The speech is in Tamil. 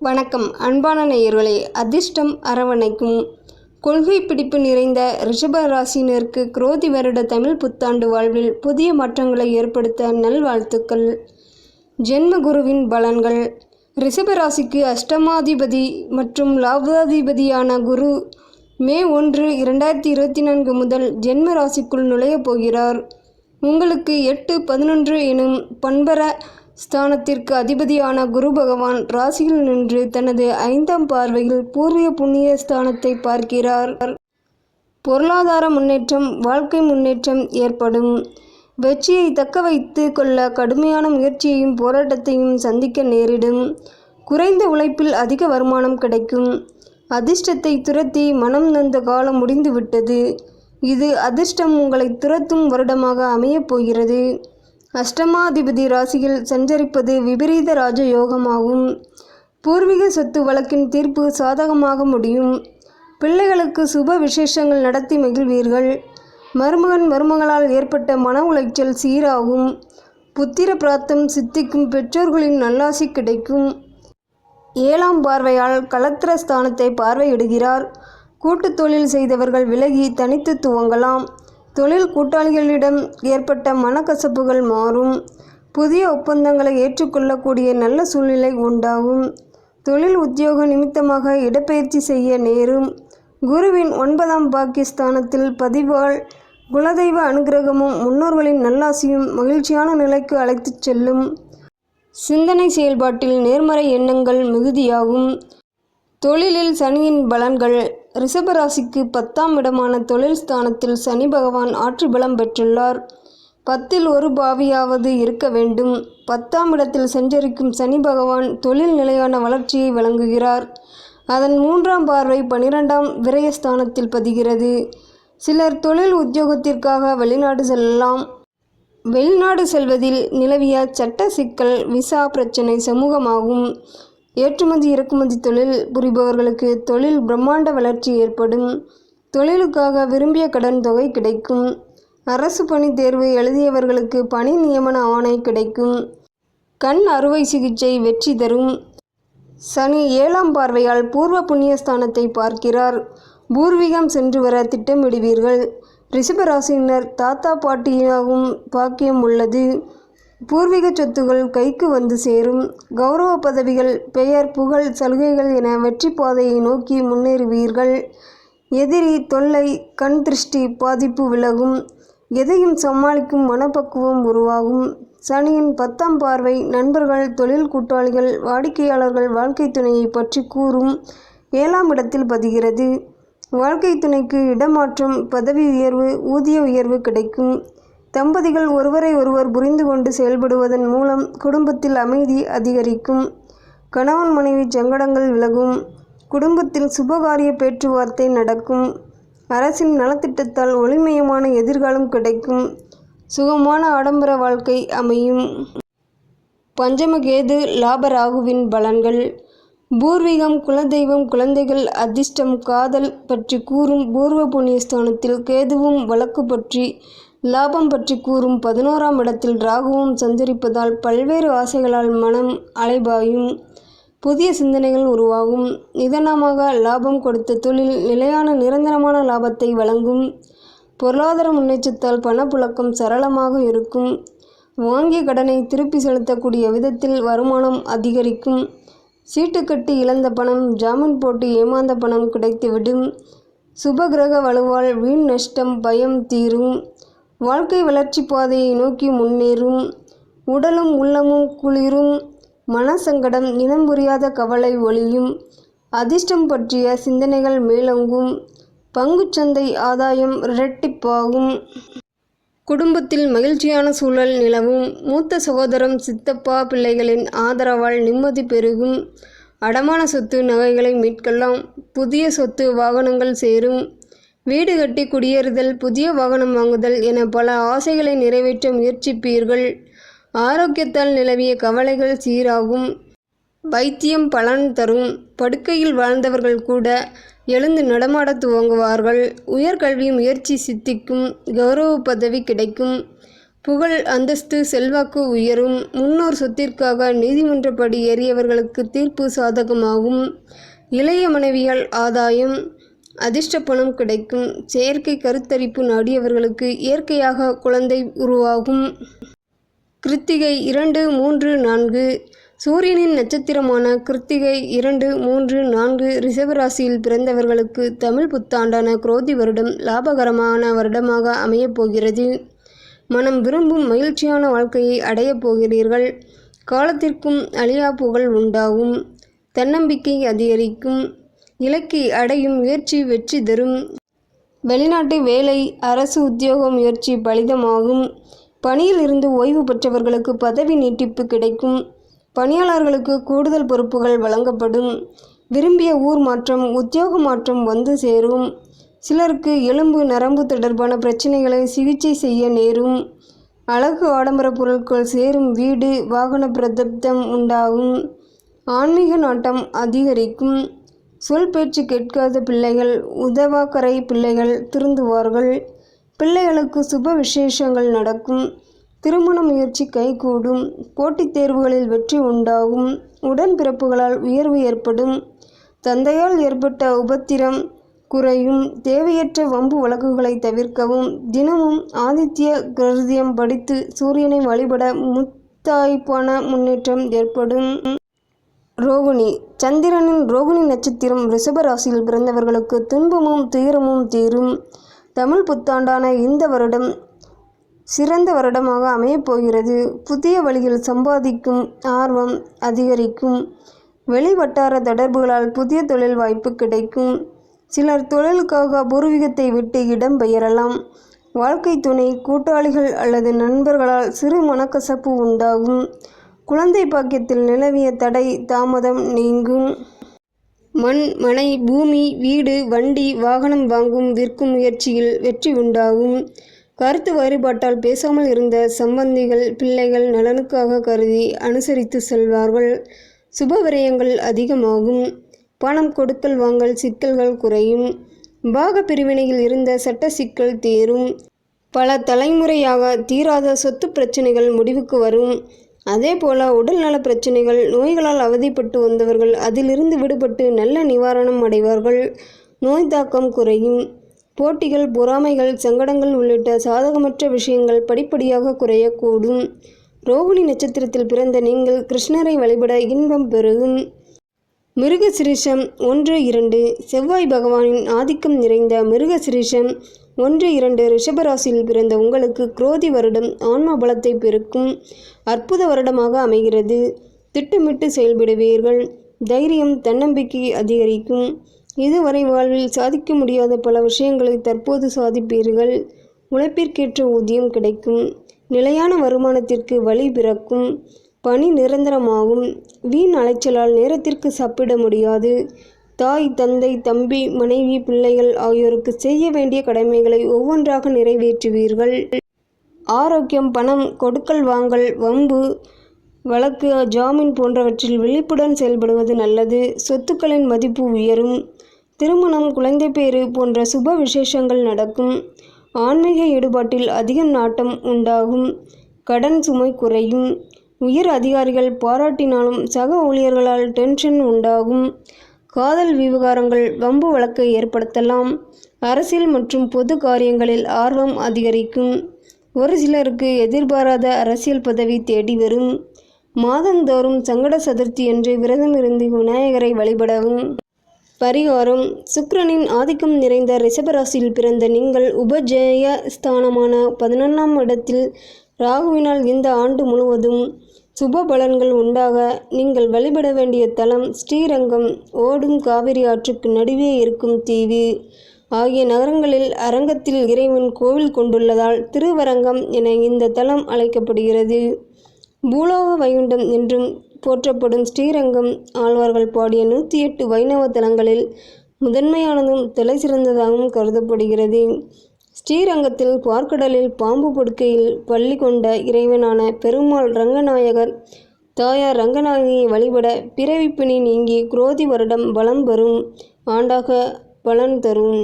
வணக்கம். அன்பான நேயர்களே அதிர்ஷ்டம் அரவணைக்கும். கொள்கை பிடிப்பு நிறைந்த ரிஷப ராசினருக்கு குரோதி வருட தமிழ் புத்தாண்டு வாழ்வில் புதிய மாற்றங்களை ஏற்படுத்த நல்வாழ்த்துக்கள். ஜென்ம குருவின் பலன்கள். ரிஷபராசிக்கு அஷ்டமாதிபதி மற்றும் லாபாதிபதியான குரு மே ஒன்று இரண்டாயிரத்தி இருபத்தி நான்கு முதல் ஜென்ம ராசிக்குள் நுழையப் போகிறார். உங்களுக்கு எட்டு பதினொன்று எனும் பண்பர ஸ்தானத்திற்கு அதிபதியான குரு பகவான் ராசியில் நின்று தனது ஐந்தாம் பார்வையில் பூர்வீக புண்ணிய ஸ்தானத்தை பார்க்கிறார். பொருளாதார முன்னேற்றம் வாழ்க்கை முன்னேற்றம் ஏற்படும். வெற்றியை தக்க வைத்து கொள்ள கடுமையான முயற்சியையும் போராட்டத்தையும் சந்திக்க நேரிடும். குறைந்த உழைப்பில் அதிக வருமானம் கிடைக்கும். அதிர்ஷ்டத்தை துரத்தி மனம் நொந்த காலம் முடிந்துவிட்டது. இது அதிர்ஷ்டம் உங்களை துரத்தும் வருடமாக அமையப் போகிறது. அஷ்டமாதிபதி ராசியில் சஞ்சரிப்பது விபரீத ராஜ யோகமாகும் பூர்வீக சொத்து வழக்கின் தீர்ப்பு சாதகமாக முடியும். பிள்ளைகளுக்கு சுப விசேஷங்கள் நடத்தி மகிழ்வீர்கள். மருமகன் மருமகளால் ஏற்பட்ட மன உளைச்சல் சீராகும். புத்திர பிராத்தம் சித்திக்கும் பெற்றோர்களின் நல்லாசி கிடைக்கும். ஏழாம் பார்வையால் கலத்திர ஸ்தானத்தை பார்வையிடுகிறார். கூட்டுத் தொழில் செய்தவர்கள் விலகி தனித்து துவங்கலாம். தொழில் கூட்டாளிகளிடம் ஏற்பட்ட மனக்கசப்புகள் மாறும். புதிய ஒப்பந்தங்களை ஏற்றுக்கொள்ளக்கூடிய நல்ல சூழ்நிலை உண்டாகும். தொழில் உத்தியோக நிமித்தமாக இடப்பெயர்ச்சி செய்ய நேரும். குருவின் ஒன்பதாம் பாக்கியஸ்தானத்தில் பதிவால் குலதெய்வ அனுகிரகமும் முன்னோர்களின் நல்லாசியும் மகிழ்ச்சியான நிலைக்கு அழைத்துச் செல்லும். சிந்தனை செயல்பாட்டில் நேர்மறை எண்ணங்கள் மிகுதியாகும். தொழிலில் சனியின் பலன்கள். ரிஷபராசிக்கு பத்தாம் இடமான தொழில் ஸ்தானத்தில் சனி பகவான் ஆற்று பலம் பெற்றுள்ளார். பத்தில் ஒரு பாவியாவது இருக்க வேண்டும். பத்தாம் இடத்தில் சஞ்சரிக்கும் சனி பகவான் தொழில் நிலையான வளர்ச்சியை வழங்குகிறார். அதன் மூன்றாம் பார்வை பனிரெண்டாம் விரயஸ்தானத்தில் பதிகிறது. சிலர் தொழில் உத்தியோகத்திற்காக வெளிநாடு செல்லலாம். வெளிநாடு செல்வதில் நிலவிய சட்ட சிக்கல் விசா பிரச்சனை சமூகமாகும். ஏற்றுமதி இறக்குமதி தொழில் புரிபவர்களுக்கு தொழில் பிரம்மாண்ட வளர்ச்சி ஏற்படும். தொழிலுக்காக விரும்பிய கடன் தொகை கிடைக்கும். அரசு பணி தேர்வு எழுதியவர்களுக்கு பணி நியமன ஆணை கிடைக்கும். கண் அறுவை சிகிச்சை வெற்றி தரும். சனி ஏழாம் பார்வையால் பூர்வ புண்ணியஸ்தானத்தை பார்க்கிறார். பூர்வீகம் சென்று வர திட்டமிடுவீர்கள். ரிஷபராசினர் தாத்தா பாட்டியாகும் பாக்கியம் உள்ளது. பூர்வீக சொத்துகள் கைக்கு வந்து சேரும். கௌரவ பதவிகள் பெயர் புகழ் சலுகைகள் என வெற்றி பாதையை நோக்கி முன்னேறுவீர்கள். எதிரி தொல்லை கண் திருஷ்டி பாதிப்பு விலகும். எதையும் சமாளிக்கும் மனப்பக்குவம் உருவாகும். சனியின் பத்தாம் பார்வை நண்பர்கள் தொழில் கூட்டாளிகள் வாடிக்கையாளர்கள் வாழ்க்கை துணையை பற்றி கூறும். ஏழாம் இடத்தில் பதிகிறது. வாழ்க்கை துணைக்கு இடமாற்றம் பதவி உயர்வு ஊதிய உயர்வு கிடைக்கும். தம்பதிகள் ஒருவரை ஒருவர் புரிந்து கொண்டு செயல்படுவதன் மூலம் குடும்பத்தில் அமைதி அதிகரிக்கும். கணவன் மனைவி சங்கடங்கள் விலகும். குடும்பத்தில் சுபகாரிய பேச்சுவார்த்தை நடக்கும். அரசின் நலத்திட்டத்தால் ஒளிமயமான எதிர்காலம் கிடைக்கும். சுகமான ஆடம்பர வாழ்க்கை அமையும். பஞ்சமகேது லாபராகுவின் பலன்கள். பூர்வீகம் குலதெய்வம் குழந்தைகள் அதிர்ஷ்டம் காதல் பற்றி கூறும் பூர்வ புண்ணியஸ்தானத்தில் கேதுவும் வழக்கு பற்றி லாபம் பற்றி கூறும் பதினோராம் இடத்தில் ராகுவும் சஞ்சரிப்பதால் பல்வேறு ஆசைகளால் மனம் அலைபாயும். புதிய சிந்தனைகள் உருவாகும். நிதானமாக லாபம் கொடுத்த தொழில் நிலையான நிரந்தரமான லாபத்தை வழங்கும். பொருளாதார முன்னேற்றத்தால் பணப்புழக்கம் சரளமாக இருக்கும். வாங்கிய கடனை திருப்பி செலுத்தக்கூடிய விதத்தில் வருமானம் அதிகரிக்கும். சீட்டுக்கட்டி இழந்த பணம் ஜாமீன் போட்டு ஏமாந்த பணம் கிடைத்துவிடும். சுபகிரக வலுவால் வீண் நஷ்டம் பயம் தீரும். வாழ்க்கை வளர்ச்சி பாதையை நோக்கி முன்னேறும். உடலும் உள்ளமும் குளிரும். மனசங்கடம் இனம் புரியாத கவலை ஒளியும். அதிர்ஷ்டம் பற்றிய சிந்தனைகள் மேலோங்கும். பங்குச்சந்தை ஆதாயம் இரட்டிப்பாகும். குடும்பத்தில் மகிழ்ச்சியான சூழல் நிலவும். மூத்த சகோதரம் சித்தப்பா பிள்ளைகளின் ஆதரவால் நிம்மதி பெருகும். அடமான சொத்து நகைகளை மீட்கலாம். புதிய சொத்து வாகனங்கள் சேரும். வீடு கட்டி குடியேறுதல் புதிய வாகனம் வாங்குதல் என பல ஆசைகளை நிறைவேற்ற முயற்சிப்பீர்கள். ஆரோக்கியத்தால் நிலவிய கவலைகள் சீராகும். வைத்தியம் பலன் தரும். படுக்கையில் வாழ்ந்தவர்கள் கூட எழுந்து நடமாடத் துவங்குவார்கள் உயர்கல்வி முயற்சி சித்திக்கும். கௌரவ பதவி கிடைக்கும். புகழ் அந்தஸ்து செல்வாக்கு உயரும். முன்னோர் சொத்திற்காக நீதிமன்றப்படி ஏறியவர்களுக்கு தீர்ப்பு சாதகமாகும். இளைய மனைவியால் ஆதாயம். அதிர்ஷ்ட பணம் கிடைக்கும். செயற்கை கருத்தரிப்பு நாடியவர்களுக்கு இயற்கையாக குழந்தை உருவாகும். கிருத்திகை இரண்டு மூன்று நான்கு. சூரியனின் நட்சத்திரமான கிருத்திகை இரண்டு மூன்று நான்கு ரிஷபராசியில் பிறந்தவர்களுக்கு தமிழ் புத்தாண்டான குரோதி வருடம் லாபகரமான வருடமாக அமையப் போகிறது. மனம் விரும்பும் மகிழ்ச்சியான வாழ்க்கையை அடையப் போகிறீர்கள். காலத்திற்கும் அழியா புகழ் உண்டாகும். தன்னம்பிக்கை அதிகரிக்கும். இலக்கி அடையும் முயற்சி வெற்றி தரும். வெளிநாட்டு வேலை அரசு உத்தியோக முயற்சி பலிதமாகும். பணியில் இருந்து ஓய்வு பெற்றவர்களுக்கு பதவி நீட்டிப்பு கிடைக்கும். பணியாளர்களுக்கு கூடுதல் பொறுப்புகள் வழங்கப்படும். விரும்பிய ஊர் மாற்றம் உத்தியோக மாற்றம் வந்து சேரும். சிலருக்கு எலும்பு நரம்பு தொடர்பான பிரச்சனைகளை சிகிச்சை செய்ய நேரும். அழகு ஆடம்பர பொருட்கள் சேரும் வீடு வாகன பிரதப்தம் உண்டாகும். ஆன்மீக நாட்டம் அதிகரிக்கும். சொல் பேச்சு கேட்காத பிள்ளைகள் உதவாக்கரை பிள்ளைகள் திருந்துவார்கள். பிள்ளைகளுக்கு சுப விசேஷங்கள் நடக்கும். திருமண முயற்சி கைகூடும். போட்டித் தேர்வுகளில் வெற்றி உண்டாகும். உடன்பிறப்புகளால் உயர்வு ஏற்படும். தந்தையால் ஏற்பட்ட உபத்திரம் குறையும். தேவையற்ற வம்பு வழக்குகளை தவிர்க்கவும். தினமும் ஆதித்ய கிருதியம் படித்து சூரியனை வழிபட முத்தாய்ப்பான முன்னேற்றம் ஏற்படும். ரோகிணி. சந்திரனின் ரோகிணி நட்சத்திரம் ரிஷப ராசியில் பிறந்தவர்களுக்கு துன்பமும் துயரமும் தீரும். தமிழ் புத்தாண்டான இந்த வருடம் சிறந்த வருடமாக அமையப்போகிறது புதிய வழியில் சம்பாதிக்கும் ஆர்வம் அதிகரிக்கும். வெளி வட்டார தொடர்புகளால் புதிய தொழில் வாய்ப்பு கிடைக்கும். சிலர் தொழிலுக்காக பூர்வீகத்தை விட்டு இடம் பெயரலாம். வாழ்க்கை துணை கூட்டாளிகள் அல்லது நண்பர்களால் சிறு மனக்கசப்பு உண்டாகும். குழந்தை பாக்கியத்தில் நிலவிய தடை தாமதம் நீங்கும். மண் மனை பூமி வீடு வண்டி வாகனம் வாங்கும் விற்கும் முயற்சியில் வெற்றி உண்டாகும். கருத்து வேறுபாட்டால் பேசாமல் இருந்த சம்பந்திகள் பிள்ளைகள் நலனுக்காக கருதி அனுசரித்து செல்வார்கள். சுப விரயங்கள் அதிகமாகும். பணம் கொடுக்கல் வாங்கல் சிக்கல்கள் குறையும். பாக பிரிவினையில் இருந்த சட்ட சிக்கல் தீரும். பல தலைமுறையாக தீராத சொத்து பிரச்சனைகள் முடிவுக்கு வரும். அதே போல உடல்நல பிரச்சனைகள் நோய்களால் அவதிப்பட்டு வந்தவர்கள் அதிலிருந்து விடுபட்டு நல்ல நிவாரணம் அடைவார்கள். நோய் தாக்கம் குறையும். போட்டிகள் பொறாமைகள் சங்கடங்கள் உள்ளிட்ட சாதகமற்ற விஷயங்கள் படிப்படியாக குறையக்கூடும். ரோகிணி நட்சத்திரத்தில் பிறந்த நீங்கள் கிருஷ்ணரை வழிபட இன்பம் பெருகும். மிருகசிரீஷம் ஒன்று இரண்டு. செவ்வாய் பகவானின் ஆதிக்கம் நிறைந்த மிருகசிரீஷம் ஒன்று இரண்டு ரிஷபராசியில் பிறந்த உங்களுக்கு குரோதி வருடம் ஆன்ம பலத்தை பெருக்கும் அற்புத வருடமாக அமைகிறது. திட்டமிட்டு செயல்படுவீர்கள். தைரியம் தன்னம்பிக்கை அதிகரிக்கும். இதுவரை வாழ்வில் சாதிக்க முடியாத பல விஷயங்களை தற்போது சாதிப்பீர்கள். உழைப்பிற்கேற்ற ஊதியம் கிடைக்கும். நிலையான வருமானத்திற்கு வழி பிறக்கும். பணி நிரந்தரமாகும். வீண் அலைச்சலால் நேரத்திற்கு சாப்பிட முடியாது. தாய் தந்தை தம்பி மனைவி பிள்ளைகள் ஆகியோருக்கு செய்ய வேண்டிய கடமைகளை ஒவ்வொன்றாக நிறைவேற்றுவீர்கள். ஆரோக்கியம் பணம் கொடுக்கல் வாங்கல் வம்பு வழக்கு ஜாமீன் போன்றவற்றில் விழிப்புடன் செயல்படுவது நல்லது. சொத்துக்களின் மதிப்பு உயரும். திருமணம் குழந்தை பேறு போன்ற சுப விசேஷங்கள் நடக்கும். ஆன்மீக ஈடுபாட்டில் அதிக நாட்டம் உண்டாகும். கடன் சுமை குறையும். உயர் அதிகாரிகள் பாராட்டினாலும் சக ஊழியர்களால் டென்ஷன் உண்டாகும். காதல் விவகாரங்கள் வம்பு வழக்கை ஏற்படுத்தலாம். அரசியல் மற்றும் பொது காரியங்களில் ஆர்வம் அதிகரிக்கும். ஒரு சிலருக்கு எதிர்பாராத அரசியல் பதவி தேடி வரும். மாதந்தோறும் சங்கட சதுர்த்தி என்று விரதம் இருந்து விநாயகரை வழிபடவும். பரிகாரம். சுக்கிரனின் ஆதிக்கம் நிறைந்த ரிஷபராசியில் பிறந்த நீங்கள் உபஜய ஸ்தானமான பதினொன்றாம் இடத்தில் ராகுவினால் இந்த ஆண்டு முழுவதும் சுப பலன்கள் உண்டாக நீங்கள் வழிபட வேண்டிய தலம் ஸ்ரீரங்கம். ஓடும் காவிரி ஆற்றுக்கு நடுவே இருக்கும் தீவு. ஆகிய நகரங்களில் அரங்கத்தில் இறைவன் கோவில் கொண்டுள்ளதால் திருவரங்கம் என இந்த தலம் அழைக்கப்படுகிறது. பூலோக வைகுண்டம் என்றும் போற்றப்படும் ஸ்ரீரங்கம் ஆழ்வார்கள் பாடிய நூற்றி எட்டு வைணவ தலங்களில் முதன்மையானதும் தலை சிறந்ததாகவும் கருதப்படுகிறது. ஸ்ரீரங்கத்தில் பார்க்கடலில் பாம்பு படுக்கையில் பள்ளி கொண்ட இறைவனான பெருமாள் ரங்கநாயகர் தாயார் ரங்கநாயகியை வழிபட பிறவிப்பிணி நீங்கி குரோதி வருடம் பலம் பெறும் ஆண்டாக பலன் தரும்.